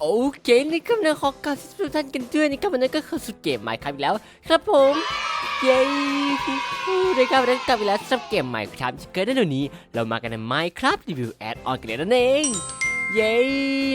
โอเคนี่ครับนะขอกราบทุกท่านกันด้วยนะครับวันนี้ก็เข้าสู่เกมใหม่ครับอีกแล้ว ครับผมเย้นะครับวันนี้กลับอีกแล้วสำหรับเกมใหม่ครับที่เกิดได้เดี๋ยวนี้ เรามากันใน Minecraft Review Add On กันเลยนั่นเองเย้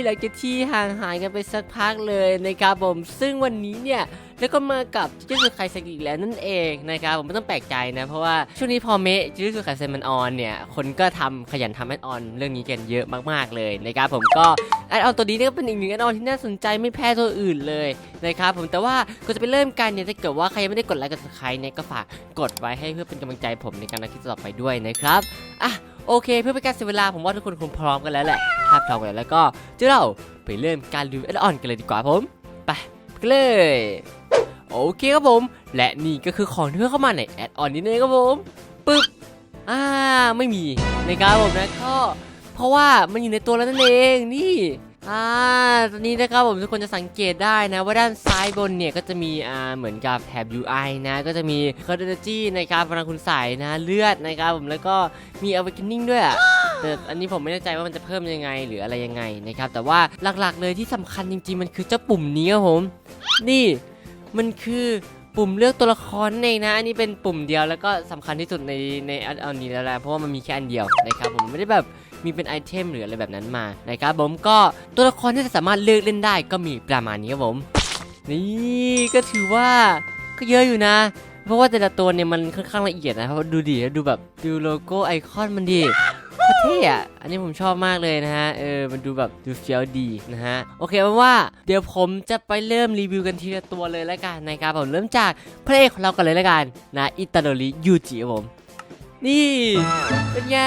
หลังจากที่ห่างหายกันไปสักพักเลยนะครับผมซึ่งวันนี้เนี่ย แล้วก็มากับจิจุไคเซนอีกแล้วนั่นเองนะครับผมไม่ต้องแปลกใจนะเพราะว่าช่วงนี้พอเมะจิจุไคเซนมันออนเนี่ยคนก็ทำขยันทำแอดออนเรื่องนี้กันเยอะมากๆเลยนะครับผมก็แอดออนตัวนี้ก็เป็นอีกหนึ่งแอดออนที่น่าสนใจไม่แพ้ตัวอื่นเลยนะครับผมแต่ว่าก็จะไปเริ่มกันเนี่ยถ้าเกิดว่าใครยังไม่ได้กดไลค์กด subscribe เนี่ยก็ฝากกดไว้ให้เพื่อเป็นกำลังใจผมในการทำคลิปต่อไปด้วยนะครับอะโอเค เพื่อเป็นการเสียเวลาผมว่าทุกคนคงพร้อมกันแล้วแหละถ้าพร้อมกันแล้วก็เจ้าเราไปเริ่มการรีวิวแอดออนกันเลยดีกว่าผมไป กันเลยโอเคครับผม และนี่ก็คือของที่เพิ่มเข้ามาในแอดออนนี้เองครับผมปึ๊บอ่าไม่มีนะครับผมนะก็เพราะว่ามันอยู่ในตัวแล้วนั่นเองนี่ อ่าตอนนี้นะครับผมทุกคนจะสังเกตได้นะ ว่าด้านซ้ายบนเนี่ยก็จะมีอ่าเหมือนกับแถบ UI นะ ก็จะมี c o r d e n e r g y นะครับพลังคุณใส่นะเลือดนะครับผมแล้วก็มี awakening ด้วยอะแต่อันนี้ผมไม่แน่ใจว่ามันจะเพิ่มยังไงหรืออะไรยังไงนะครับแต่ว่าหลักๆเลยที่สำคัญจริงๆ มันคือเจ้าปุ่มนี้ครับผม นี่มันคือ ปุ่มเลือกตัวละครนั่นเองนะอันนี้เป็นปุ่มเดียวแล้วก็สำคัญที่สุดในในอันนี้แล้วแหละเพราะว่ามันมีแค่อันเดียวนะครับผมไม่ได้แบบมีเป็นไอเทมหรืออะไรแบบนั้นมานะครับผมก็ตัวละครที่จะสามารถเลือกเล่นได้ก็มีประมาณนี้ครับผมนี่ก็ถือว่าก็เยอะอยู่นะ เพราะว่าแต่ละตัวเนี่ยมันค่อนข้างละเอียดนะเพราะดูดิดูแบบดูโลโก้ไอคอนมันดิ ตรเท่อะอันนี้ผมชอบมากเลยนะฮะ เออ มันดูแบบดูเฟี้ยวดีนะฮะ โอเคเป็นว่าเดี๋ยวผมจะไปเริ่มรีวิวกันทีละตัวเลยแล้วกันนะครับผมเริ่มจากพระเอกของเรากันเลยแล้วกันนะอิตาโดริยูจิครับผม นี่เป็นไง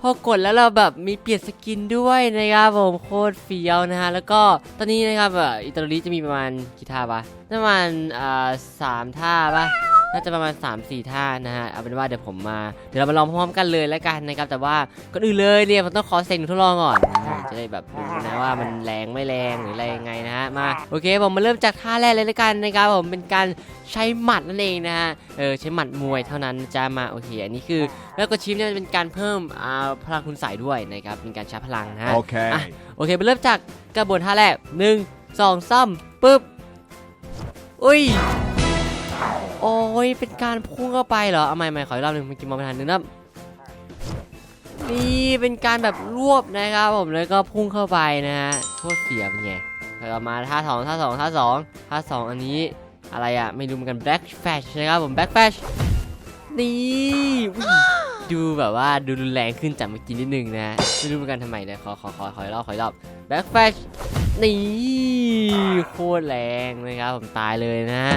พอกดแล้วเราแบบมีเปลี่ยนสกินด้วยนะครับผมโคตรเฟี้ยวนะฮะ แล้วก็ตอนนี้นะครับอ่ออิตาโดริจะมีประมาณกี่ท่าปะประมาณอ่าสามท่าปะ น่าจะประมาณ 3-4 ท่านะฮะเอาเป็นว่าเดี๋ยวผมมาเดี๋ยวเรามาลองพร้อมกันเลยแล้วกันนะครับแต่ว่าก่อนอื่นเลยเนี่ยผมต้องขอเซ็นทดลองก่อนนะจะได้แบบดูนะว่ามันแรงไม่แรงหรืออะไรยังไงนะฮะมาโอเคผมมาเริ่มจากท่าแรกเลยแล้วกันนะครับผมเป็นการใช้หมัดนั่นเองนะฮะเออใช้หมัดมวยเท่านั้นจะมาโอเคอันนี้คือ แล้วก็ชิปเนี่ยเป็นการเพิ่มอ่าพลังคุณใส่ด้วยนะครับเป็นการชาร์จพลังนะฮะ Okay. อะโอเคไปเริ่มจากกระบวนท่าแรกหนึ่งสองสามปึ๊บอุ้ย โอ้ยเป็นการพุ่งเข้าไปเหรอเอาใหม่ใหม่ขออีกรอบหนึ่งเมื่อกี้มองไม่ทันนึงนะนี่เป็นการแบบรวบนะครับผมแล้วก็พุ่งเข้าไปนะฮะโคตรเสียเป็นไงแล้วก็มาท่าสองท่าสองท่าสองท่าสองอันนี้อะไรอะไม่รู้เหมือนกัน black flash นะครับผม black flash นี่ดูแบบว่าดูรุนแรงขึ้นจากเมื่อกี้นิดนึงนะไม่รู้เหมือนกันทำไมนะขอขอขอขออีกรอบขออีกรอบ black flash นี่โคตรแรงนะครับผมตายเลยนะฮะ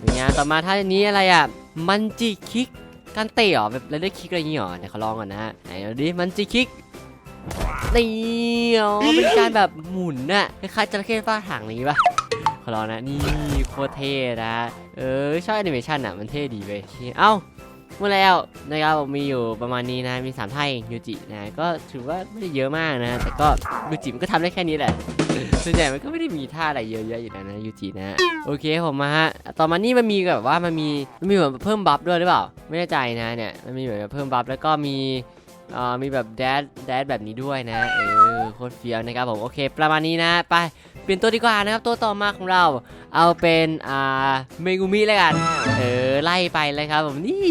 เป็นไงต่อมาท่านี้อะไรอะ มันจิคิกการเตะหรอแบบแล้วได้คิกอะไรอย่างเงี้เหรอเดี๋ยวเขาลองก่อนนะฮะไหนดูดิมันจิคิกนี่อ๋อเป็นการแบบหมุนน่ะคล้ายๆจระเข้ฟาดหางอะไรอย่างงี้ป่ะขอลองนะนี่โคตรเท่นะเออชอบแอนิเมชันอะมันเท่ดีเว้ยเอ้าเมื่อแล้วนะครับผมมีอยู่ประมาณนี้นะมี3ท่ายูจินะก็ถือว่าไม่ได้เยอะมากนะแต่ก็ยูจิมันก็ทำได้แค่นี้แหละ ส่วนใหญ่มันก็ไม่ได้มีท่าอะไรเยอะแยะอยู่แล้วนะยูจินะโอเคผมมาฮะต่อมานี่มันมีแบบว่ามันมีมันมีเหมือนเพิ่มบัฟด้วยหรือเปล่า ไม่แน่ใจนะเนี่ยมันมีเหมือนเพิ่มบัฟแล้วก็มีอ่อมีแบบแดดแดดแบบนี้ด้วยนะเออโคตรเฟี้ยวนะครับผมโอเค ประมาณนี้นะไปเปลี่ยนตัวดีกว่านะครับตัวต่อมาของเรา เอาเป็นอ่าเมกุมิแล้วกันเออไล่ไปเลยครับผมนี่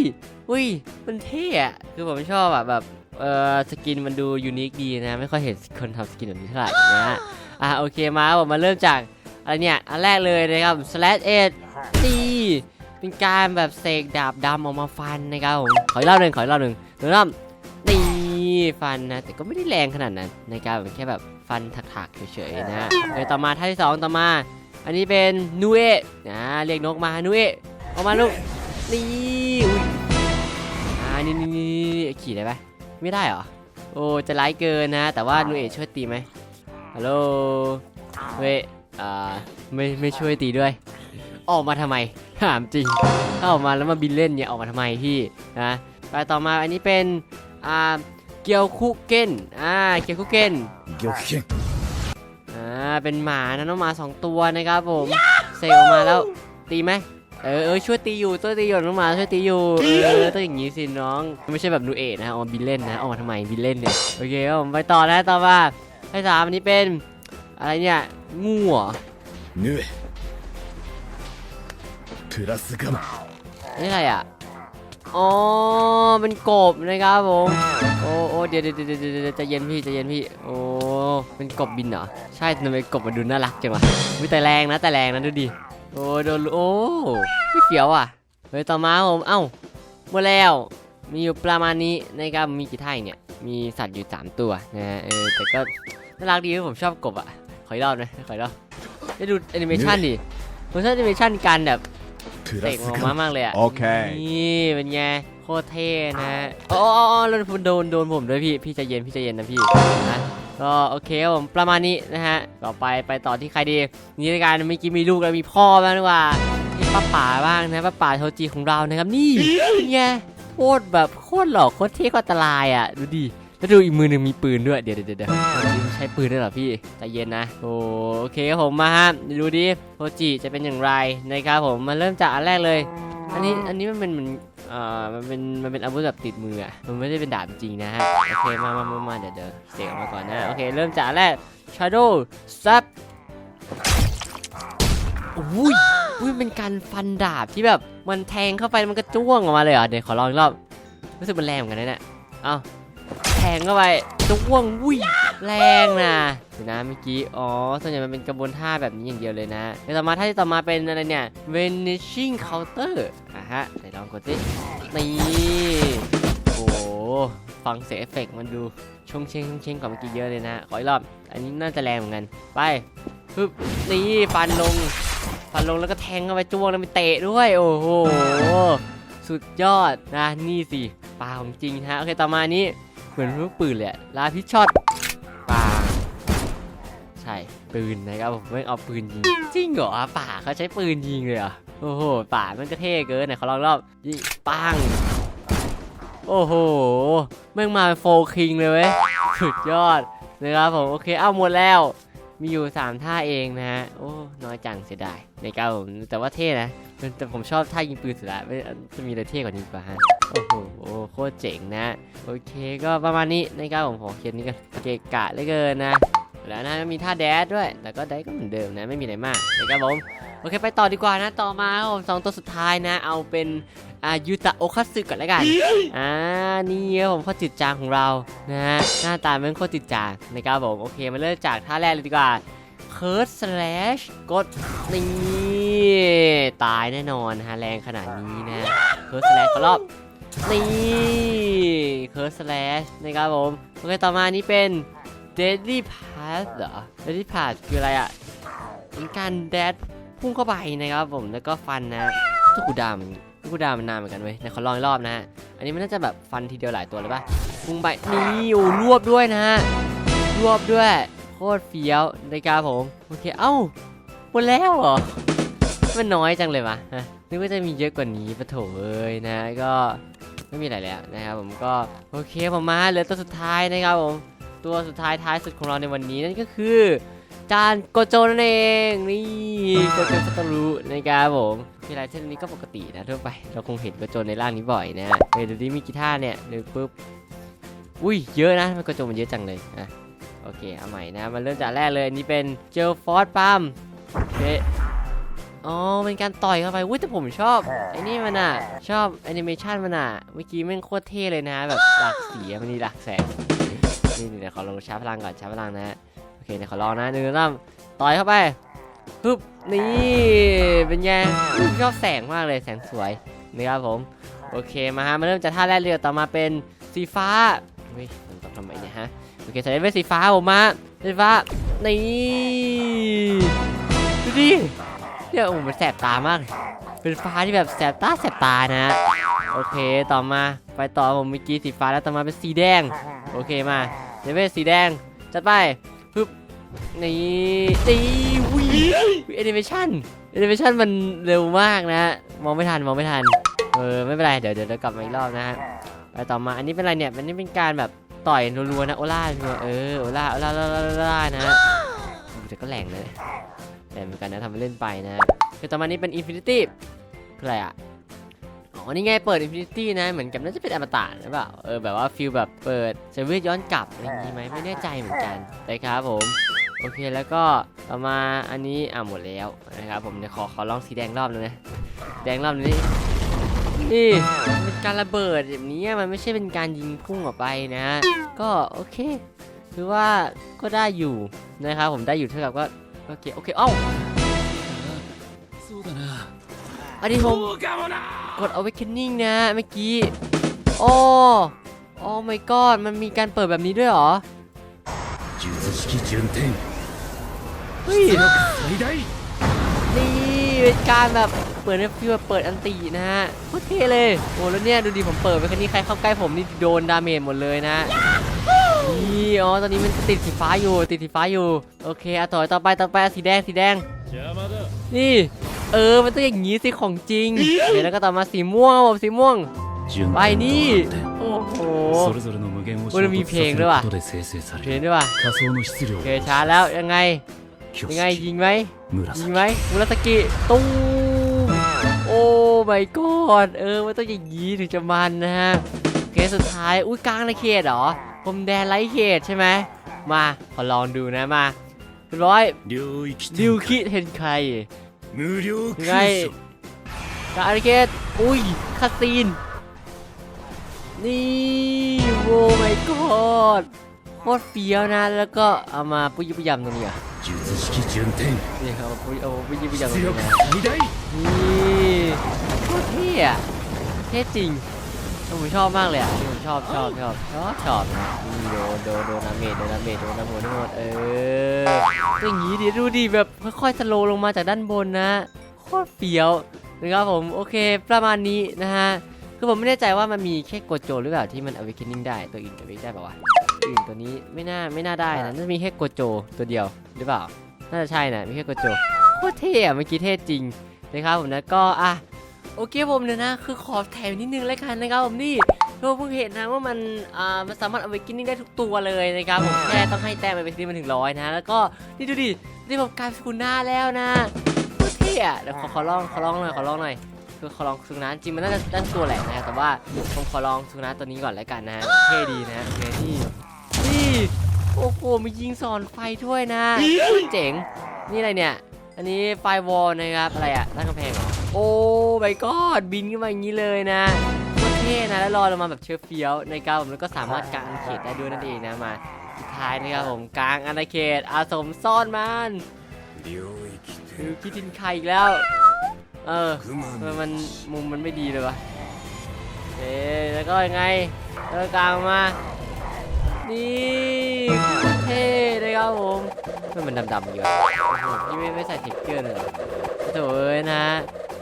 อุ้ยมันเท่อะคือผมชอบอะแบบเออสกินมันดูยูนิคดีนะ ไม่ค่อยเห็นคนทำสกินแบบนี้เท่าไหร่นะ อะโอเคมาผมมาเริ่มจากอะไรเนี่ยอันแรกเลยนะครับ slash edge นี่เป็นการแบบเสกดาบดำออกมาฟันนะครับผมขออีกรอบหนึ่งขออีกรอบหนึ่งหนึ่งรอบนี่ฟันนะแต่ก็ไม่ได้แรงขนาดนั้นนะครับแค่แบบฟันถักๆเฉยๆนะโอเคต่อมาท่าที่สองต่อมา อันนี้เป็นนูเอะนะเรียกนกมานูเอะออกมาลูกนี่อุ้ยอ่านี่นี่ขี่ได้ปะไม่ได้เหรอโอ้จะไล่เกินนะ แต่ว่านูเอะช่วยตีไหม ฮัลโหลเว้ยอ่าไม่ไม่ช่วยตีด้วย ออกมาทำไมถามจริงถ้าออกมาแล้วมาบินเล่นเนี่ยออกมาทำไมพี่นะไปต่อมาอันนี้เป็นอ่าเกียวคุเก้นอ่าเกียวคุเก้น Gyokuken. อ่าเป็นหมานะน้องหมาสองตัวนะครับผมเซลออกมาแล้วตีไหมเออเออช่วยตีอยู่ตัวตีอยู่น้องหมาช่วยตีอยู่เออต้องอย่างงี้สิน้อง ไม่ใช่แบบนูเอะนะออกมาบินเล่นนะออกมาทำไมบินเล่นเนี่ยโอเคครับผมไปต่อนะต่อมา ไอ้สามอันนี้เป็นอะไรเนี่ยงูเนื้อนี่อะไรอะอ๋อเป็นกบนะครับผมโอ้โอเดี๋ยวเดี๋ยวเดี๋ยวจะเย็นพี่จะเย็นพี่โอ้เป็นกบบินเหรอใช่ทำไมกบมาดูน่ารักจังวะวิแต่แรงนะแต่แรงนะดูดิโอ้โดนโอ้ไม่เขียวอะเฮ้ยต่อมาผมเอ้าหมดแล้วมีอยู่ประมาณนี้นะครับมีกี่ท่ายเนี่ยมีสัตว์อยู่ 3 ตัวนะเออแต่ก็ น่ารักดีผมชอบกบอะ ขออีกรอบนะขออีกรอบได้ดูแอนิเมชันดิผมชอบแอนิเมชันการแบบเตะออกมามากเลยอะ โอเค นี่เป็นไงโคตรเท่นะอ๋อแล้วโดนโดนผมด้วยพี่ พี่จะเย็นพี่จะเย็นนะพี่นะก็โอเคผมประมาณนี้นะฮะ ต่อไปไปต่อที่ใครดี นี่ในการเมื่กินมีลูกแล้วมีพ่อบ้างดีกว่าที่ป้าป่าบ้างนะป้าป่าโทจีของเรานะครับนี่ไงโคตรแบบโคตรหลอกโคตรเท่โคตรอันตรายอะดูดิแล้วดูอีกมือหนึ่งมีปืนด้วยเดี๋ยวเดี๋ยวเดี๋ยว ใช้ปืนด้วยเหรอพี่ใจเย็นนะโอเคผมมาฮะดูดิโทจิจะเป็นอย่างไรนะครับผมมาเริ่มจากอันแรกเลย อันนี้อันนี้มันเป็นเหมือนเอ่อมันเป็นมันเป็นอาวุธแบบติดมืออะมันไม่ได้เป็นดาบจริงนะฮะโอเคมามามามาเดี๋ยวเดี๋ยวเสกออกมาก่อนนะโอเค เริ่มจากอันแรก Shadow Zap อุ้ยอุ้ยเป็นการฟันดาบที่แบบมันแทงเข้าไปมันก็จ้วงออกมาเลยเหรอเดี๋ยวขอลองอีกรอบรู้สึกมันแรงเหมือนกันนะเนี่ยเอ้าแทงเข้าไปจ้วงอุ้ย แรงนะเดี๋ยวนะเมื่อกี้อ๋อส่วนใหญ่มันเป็นกระบวนท่าแบบนี้อย่างเดียวเลยนะเดี๋ยวต่อมาท่าที่ต่อมาเป็นอะไรเนี่ย vanishing counter อะฮะไหนลองกดสินี่โอ้โหฟังเสียงเอฟเฟกต์มันดูชงเชงชงเชงกว่าเมื่อกี้เยอะเลยนะขออีกรอบอันนี้น่าจะแรงเหมือนกันไปปึ๊บนี่ฟันลงฟันลงแล้วก็แทงเข้าไปจ้วงแล้วไปเตะด้วยโอ้โหสุดยอดนะนี่สิปลาของจริงฮะโอเคต่อมานี้เหมือนลูกปืนเลยลาพิชช็อต ปืนนะครับผมไม่เอาปืนยิงจริงเหรอป่าเขาใช้ปืนยิงเลยเหรอโอ้โหป่ามันก็เท่เกินไหนขอลองรอบยิงปังโอ้โหแม่งมาโฟคิงเลยเว้ยสุดยอดนะครับผมโอเคเอาหมดแล้วมีอยู่ 3 ท่าเองนะฮะ โอ้ น้อยจังเสียดายในการผมแต่ว่าเท่นะ แต่ผมชอบท่ายิงปืนสุดละไม่จะมีอะไรเท่กว่านี้ป่ะฮะ โอ้โหโคตรเจ๋งนะ โอเคก็ประมาณนี้นะครับผมขอเขียนนี้กันเกะกะเลือเกินนะ แล้วนะมีท่าแดดด้วย แต่ก็แดดก็เหมือนเดิมนะไม่มีอะไรมากนะครับผมโอเคไปต่อดีกว่านะต่อมาครับผมสองตัวสุดท้ายนะ เอาเป็นอายุตะโอคัตสึก่อนแล้วกันอ่านี่ครับผมข้อจิตจางของเรานะฮะหน้าตาเป็นข้อจิตจางนะครับผมโอเคมาเริ่มจากท่าแรกเลยดีกว่าเคิร์ดสแลชกดนี่ตายแน่นอนฮะแรงขนาดนี้นะเคิร์ดสแลชรอบนี่เคิร์สแลชนะครับผมโอเคต่อมานี้เป็น Deadly Pass เหรอ Deadly Pass คืออะไรอะเป็นการแดดพุ่งเข้าไปนะครับผมแล้วก็ฟันนะทุกกูดามันทุกกูดามันนานเหมือนกันเว้ยเดี๋ยวขอลองอีกรอบนะฮะอันนี้มันน่าจะแบบฟันทีเดียวหลายตัวเลยป่ะพุ่งไปนี่โอ้รวบด้วยนะรวบด้วยโคตรเฟี้ยวนะครับผมโอเคเอ้าหมดแล้วเหรอมันน้อยจังเลยวะนึกว่าจะมีเยอะกว่านี้ปะโถเอ้ยนะก็ไม่มีอะไรแล้วนะครับผมก็โอเคผมมาเหลือตัวสุดท้ายนะครับผม ตัวสุดท้ายท้ายสุดของเราในวันนี้นั่นก็คือจานโกโจนั่นเองนี่โกโจสตารุนะครับผมที่ไรเช่นนี้ก็ปกตินะทั่วไป เราคงเห็นโกโจในร่างนี้บ่อยนะเฮ้ยดูดิมีกีตาร์เนี่ยหนึ่งปุ๊บอุ้ยเยอะนะมันโกโจมันเยอะจังเลยอะโอเคเอาใหม่นะมาเริ่มจากแรกเลยอันนี้เป็นเจลฟอร์ดปัมโอเคอ๋อเป็นการต่อยเข้าไปอุ้ยแต่ผมชอบไอ้นี่มันอะชอบแอนิเมชันมันอะเมื่อกี้แม่งโคตรเท่เลยนะแบบหลากสีมันมีหลากแสง นี่เดี๋ยวขอลองชาร์จพลังก่อนชาร์จพลังนะฮะโอเคเดี๋ยวขอลองนะหนึ่งสองต่อยเข้าไปปึ๊บนี่เป็นไงชอบแสงมากเลยแสงสวยนะครับผมโอเคมาฮะมาเริ่มจากท่าแรกเลยต่อมาเป็นสีฟ้าเฮ้ยมันต้องทำไมเนี่ยฮะโอเคใส่เป็นสีฟ้าผมมาสีฟ้านี่ดูดิเนี่ยโอ้โหมันแสบตามาก เป็นฟ้าที่แบบแสบตาแสบตานะฮะโอเคต่อมาไปต่อผมเมื่อกี้สีฟ้าแล้วต่อมาเป็นสีแดง โอเคมา เดี๋ยวเป็นสีแดง จัดไปปึ๊บนี่นี่วิแอนิเมชันแอนิเมชันมันเร็วมากนะมองไม่ทันมองไม่ทันเออไม่เป็นไรเดี๋ยวเดี๋ยวกลับมาอีกรอบนะฮะไปต่อมาอันนี้เป็นอะไรเนี่ยอันนี้เป็นการแบบต่อยรัวๆนะโอล่าเออโอล่าโอล่าโอล่าโอล่านะแต่ก็แรงเลยแรงเหมือนกันนะทำเล่นไปนะคือต่อมานี้เป็นอินฟินิตี้คืออะไรอะ อ๋อ นี่ไง เปิดอินฟินิตี้นะ เหมือนกับน่าจะเป็นอมตะหรือเปล่า เออ แบบว่าฟิลแบบเปิดเซเว่นย้อนกลับอะไรอย่างงี้ไหมไม่แน่ใจเหมือนกันแต่ครับผม โอเคแล้วก็ต่อมาอันนี้อ่ะหมดแล้วนะครับผมเดี๋ยวขอขอลองสีแดงรอบหนึงนะแดงรอบนี้นี่มันเป็นการระเบิดแบบนี้มันไม่ใช่เป็นการยิงพุ่งออกไปนะ ก็โอเคคือว่าก็ได้อยู่นะครับผมได้อยู่เท่ากับก็โอเคโอเคเอ้า そうだな อันนี้ผม かもな กด awakening นะเมื่อกี้โอ้โอ้ my god มันมีการเปิดแบบนี้ด้วยหรอเฮ้ยนี่เป็นการแบบเปิดฟิวเปิดอันตีนะฮะพูดเทเลยโอ้แล้วเนี่ยดูดีผมเปิดไปคันนี้ใครเข้าใกล้ผมนี่โดนดาเมจหมดเลยนะนี่อ๋อตอนนี้มันติดสีฟ้าอยู่ติดสีฟ้าอยู่โอเคอะต่อต่อไปต่อไปสีแดงสีแดง นี่ เออ มันต้องอย่างนี้สิของจริงเแล้วก็ต่อมาสีม่วงผมสีม่วง ไปนี่ โอ้โหมันมีเพลงด้วยว่ะเพลงด้วยว่ะโอเคช้าแล้วยังไง ยังไงยิงไหมยิงไหมมุรัสกิตู้โอ้ my god เออ มันต้องอย่างนี้ถึงจะมันนะฮะเคสสุดท้าย อุ้ยกลางในเขตเหรอผมแดนไรเขตใช่ไหม มา ขอลองดูนะมาร้อยดิวคิดเห็นใคร ไงกาเกตอุ้ยคาซีน นี่โว้ไม่กอดโคตรเฟี้ยวนะ แล้วก็เอามาปุยปุยยำตรงนี้อะนี่ครับปุยเอาปุยปุยยำตรงนี้นะนี่โคตรเท่อะเท่จริง ผมชอบมากเลยอะผมชอบชอบชอบชอบชอบนะโดนโดนโดนดาเมจโดนดาเมจโดนดาเมจทั้งหมดเอออย่างนี้ดิดูดิแบบค่อยๆสโลลงมาจากด้านบนนะโคตรเฟี้ยวนะครับผมโอเคประมาณนี้นะฮะคือผมไม่แน่ใจว่ามันมีแค่โกโจหรือเปล่าที่มัน awakening ได้ตัวอื่น awakening ได้ป่าวะอื่นตัวนี้ไม่น่าไม่น่าได้นะน่าจะมีแค่โกโจตัวเดียวหรือเปล่า น่าจะใช่นะมีแค่โกโจโคตรเท่อะเมื่อกี้เท่จริงนะครับผมนะก็อะ โอเคผมเนี่ยนะ คือขอแถมนิดนึงแล้วกันนะครับผมนี่เราเพิ่งเห็นนะว่ามันอ่ามันสามารถเอาไปกินได้ทุกตัวเลยนะครับผมแค่ต้องให้แต้มไปที่มันถึงร้อยนะ แล้วก็นี่ดูดินี่ผมกลายเป็นสกุลหน้าแล้วนะโคตรเท่อะเดี๋ยวขอขอลองขอลองหน่อยขอลองหน่อยคือขอลองสุนัขจริงมันน่าจะด้านตัวแหละนะแต่ว่าผมขอลองสุนัขตัวนี้ก่อนแล้วกันนะเท่ดีนะโอเคนี่นี่โอ้โหมียิงสอนไฟด้วยนะเจ๋งนี่อะไรเนี่ย อันนี้ไฟวอลนะครับอะไรอะตั้งกำแพงเหรอ โอ้ไปก็บินขึ้นมาอย่างนี้เลยนะเท่นะแล้วรอเรามาแบบเชื้อเฟี้ยวนะคผมแล้วก็สามารถกางอาณเขตได้ด้วยนั่นเองนะมาสุดท้ายนะครับผมกางอาณาเขตอาสมซ่อนมันคือคิดถินใครอีกแล้ว เออมันมันมุมมันไม่ดีเลยวะเอ๊แล้วก็ยังไงแล้กางมา นี่เท่นะครับผมมันดำๆอยู่ที่ไม่ไม่ใส่เทคเกอร์เลยโถ่นะ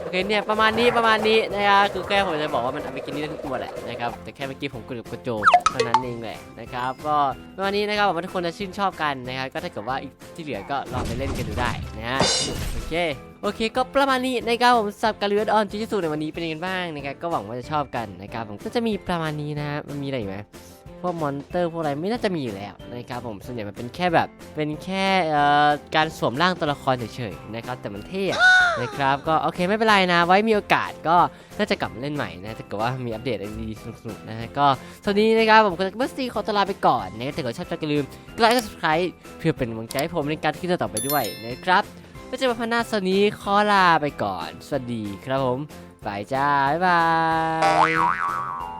อเคเนี่ยประมาณนี้ประมาณนี้นะครับคือแค่ผมจะบอกว่ามันเอาไปกินนี่ได้ทุกตัวแหละนะครับแต่แค่เมื่อกี้ผมกดกับกระโจกเท่านั้นเองแหละนะครับก็ประมาณนี้นะครับหวังว่าทุกคนจะชื่นชอบกันนะครับก็ถ้าเกิดว่าอีกที่เหลือก็ลองไปเล่นกันดูได้นะฮะโอเคโอเคก็ประมาณนี้นะครับผมสับการเลือดออนจิจิสุในวันนี้เป็นยังไงบ้างนะครับก็หวังว่าจะชอบกันนะครับผมก็จะมีประมาณนี้นะฮะมันมีอะไรไหม พวกมอนเตอร์พวกอะไรไม่น่าจะมีอยู่แล้วนะครับผมส่วนใหญ่มันเป็นแค่แบบเป็นแค่การสวมร่างตัวละครเฉยๆนะครับแต่มันเท่นะครับก็โอเคไม่เป็นไรนะไว้มีโอกาสก็น่าจะกลับมาเล่นใหม่นะถ้าเกิดว่ามีอัปเดตอะไรดีๆสนุกๆนะฮะก็สวัสดีนะครับผมก็จะเบสซีขอตลาไปก่อนนะถ้าเกิดชอบก็อย่าลืมกดไลค์กด subscribe เพื่อเป็นกำลังใจให้ผมในการที่จะต่อไปด้วยนะครับก็จะมาพันหน้าสวัสดีขอลาไปก่อน สวัสดีครับผมบายจ้า บ๊ายบาย